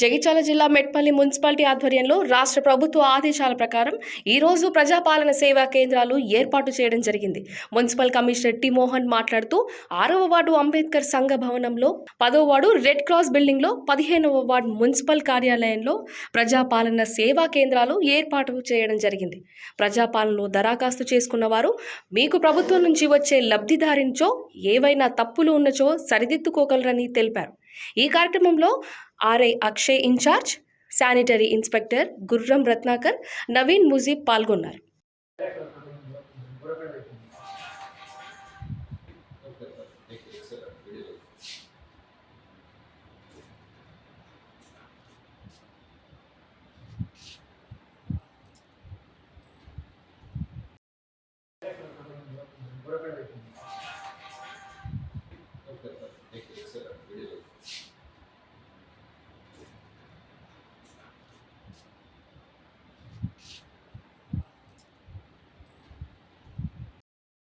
జగిత్యాల జిల్లా మెట్పల్లి మున్సిపాలిటీ ఆధ్వర్యంలో రాష్ట్ర ప్రభుత్వ ఆదేశాల ప్రకారం ఈరోజు ప్రజాపాలన సేవా కేంద్రాలు ఏర్పాటు చేయడం జరిగింది. మున్సిపల్ కమిషనర్ టి మోహన్ మాట్లాడుతూ ఆరవ వార్డు అంబేద్కర్ సంఘ భవనంలో పదవ వార్డు రెడ్ క్రాస్ బిల్డింగ్లో పదిహేనవ వార్డు మున్సిపల్ కార్యాలయంలో ప్రజాపాలన సేవా కేంద్రాలు ఏర్పాటు చేయడం జరిగింది. ప్రజాపాలనలో దరఖాస్తు చేసుకున్న వారు మీకు ప్రభుత్వం నుంచి వచ్చే లబ్ధిదారించో ఏవైనా తప్పులు ఉన్నచో సరిదిద్దుకోగలరని తెలిపారు. ఈ కార్యక్రమంలో RI Akshay in-charge sanitary inspector Gurram Ratnakar Naveen Mujeeb పాల్గొన్నారు.